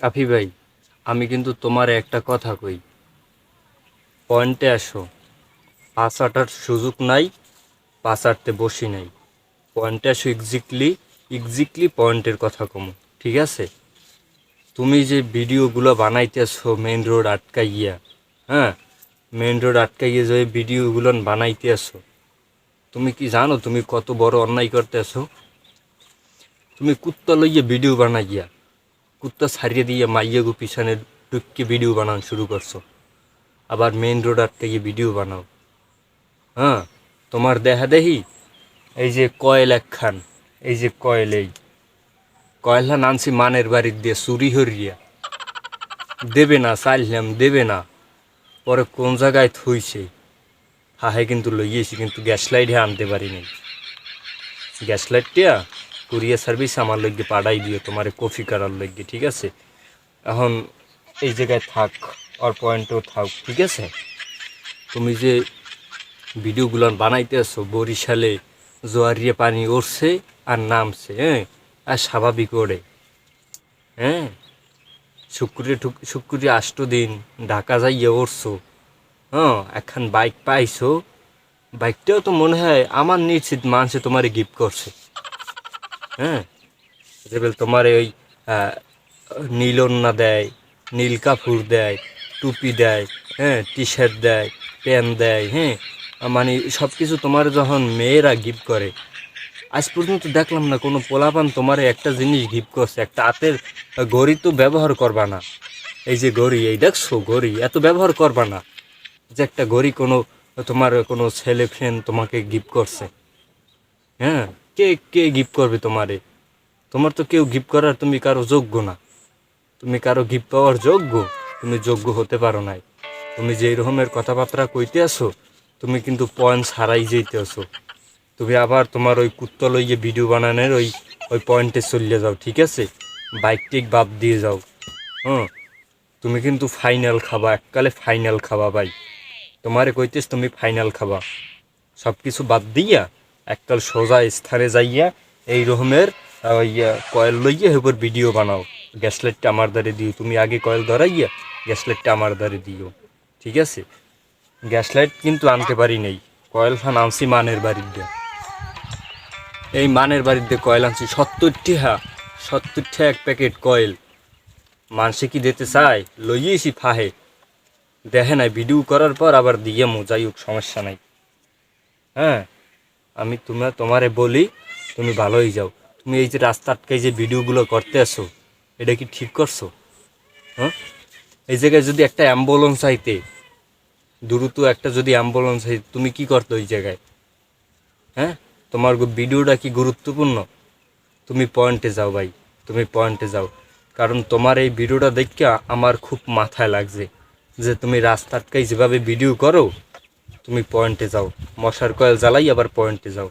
কাফি ভাই, আমি কিন্তু তোমার একটা কথা কই। পয়েন্টে আসো। পাঁচ আটার সুযোগ নাই, পাঁচ আটতে বসি নাই। পয়েন্টে আসো এক্সাক্টলি এক্সাক্টলি পয়েন্টের কথা কমো, ঠিক আছে? তুমি যে ভিডিওগুলো বানাইতেছো মেন রোড আটকাইয়া হ্যাঁ? মেন রোড আটকাইয়া যে ভিডিওগুলো বানাইতেছো, তুমি কি জানো তুমি কত বড় অন্যায় করতে করতেছো? তুমি কুত্তা লইয়া ভিডিও বানাইয়া কুত্তা ছাড়িয়ে দিয়ে মাইয়া গো পিছনে ঢুকিয়ে ভিডিও বানানো শুরু করছ। আবার মেন রোড আটকাইয়ে ভিডিও বানাও। হ্যাঁ তোমার দেখা দেখি? এই যে কয়েল একখান এই যে কয়েল এই। কয়লা নানছি মানের বাড়ির দিয়ে চুরি হরিয়া। দেবে না, চাইলাম দেবে না। পরে কোন জায়গায় থইছে? হাহে কিন্তু লইয়েছি, কিন্তু গ্যাস লাইট আনতে পারি নাই গ্যাস লাইটটা কুরিয়ার সার্ভিস আমার লগে পাঠাই দিও, তোমার কফি করার লগে ঠিক আছে? এখন এই জায়গায় থাক আর পয়েন্টও থাক, ঠিক আছে? তুমি যে ভিডিওগুলো বানাইতে আসো বরিশালে জোয়ারিয়ে পানি উঠছে আর নামছে হ্যাঁ? আর স্বাভাবিক ওড়ে হ্যাঁ? শুক্রে শুক্রে আষ্ট দিন ঢাকা যাইয়ে উঠছো হ্যাঁ? একখান বাইক পাইছো, বাইকটাও তো মনে হয় আমার নিশ্চিত মানুষে তোমারে গিফট করছে। হ্যাঁ? তোমার ওই নীলন্না দেয় নীল কাপড় দেয়, টুপি দেয় হ্যাঁ টি শার্ট দেয়, প্যান্ট দেয় হ্যাঁ? মানে সব কিছু তোমার যখন মেয়েরা গিফট করে, আজ পর্যন্ত দেখলাম না কোনো পোলাপান তোমার একটা জিনিস গিফট করছে, একটা হাতের ঘড়ি তো ব্যবহার করবা না। এই যে ঘড়ি, এই দেখছ ঘড়ি, এত ব্যবহার করবা না যে একটা ঘড়ি কোনো তোমার কোনো ছেলে ফ্রেন্ড তোমাকে গিফট করছে। হ্যাঁ? কে কে গিফট করবে তোমারে? তোমার তো কেউ গিফট করার তুমি কারও যোগ্য না। তুমি কারও গিফট পাওয়ার যোগ্য? তুমি যোগ্য হতে পারো নাই। তুমি যেই রকমের কথাবার্তা কইতে আসো তুমি কিন্তু পয়েন্ট হারাই যেতে আসো তুমি আবার তোমার ওই কুত্ত লইয়ে ভিডিও বানানোর ওই ওই পয়েন্টে চলে যাও, ঠিক আছে? বাইক টেক বাদ দিয়ে যাও। হ্যাঁ তুমি কিন্তু ফাইনাল খাবা, এককালে ফাইনাল খাবা ভাই। তোমারে কইতেছ তুমি ফাইনাল খাবা। সব কিছু বাদ দিয়া এককাল সোজা স্থানে যাইয়া এই রকমের কয়েল লইয়া এবার ভিডিও বানাও। গ্যাস লাইটটা আমার দ্বারে দিও। তুমি আগে কয়েল ধরাইয়া গ্যাস লাইটটা আমার দ্বারে দিও। ঠিক আছে? গ্যাস লাইট কিন্তু আনতে পারি নেই। কয়েল ফান আনছি মানের দিয়ে এই মানের বাড়িতে কয়েল আনছি। সত্তরটি হা সত্তর টিহা এক প্যাকেট কয়েল। মানুষে কি দিতে চায়? লইয়েছি ফাহে। দেখে নাই ভিডিও করার পর আবার দিয়ে মো, যাই হোক, সমস্যা নাই। হ্যাঁ? আমি তোমরা তোমারে বলি, তুমি ভালোই যাও। তুমি এই যে রাস্তা আটকাই যে ভিডিওগুলো করতে আসো, এটা কি ঠিক করছ? হ্যাঁ? এই জায়গায় যদি একটা অ্যাম্বুলেন্স আইতে, দ্রুত একটা যদি অ্যাম্বুলেন্স আইতে, তুমি কি করতো ওই জায়গায়? হ্যাঁ? তোমার ভিডিওটা কি গুরুত্বপূর্ণ? তুমি পয়েন্টে যাও ভাই, তুমি পয়েন্টে যাও। কারণ তোমার এই ভিডিওটা দেখে আমার খুব মাথায় লাগছে যে তুমি রাস্তা আটকাই যেভাবে ভিডিও করো তুমি পয়েন্টে যাও। মশার কয়েল জ্বালাই আবার পয়েন্টে যাও।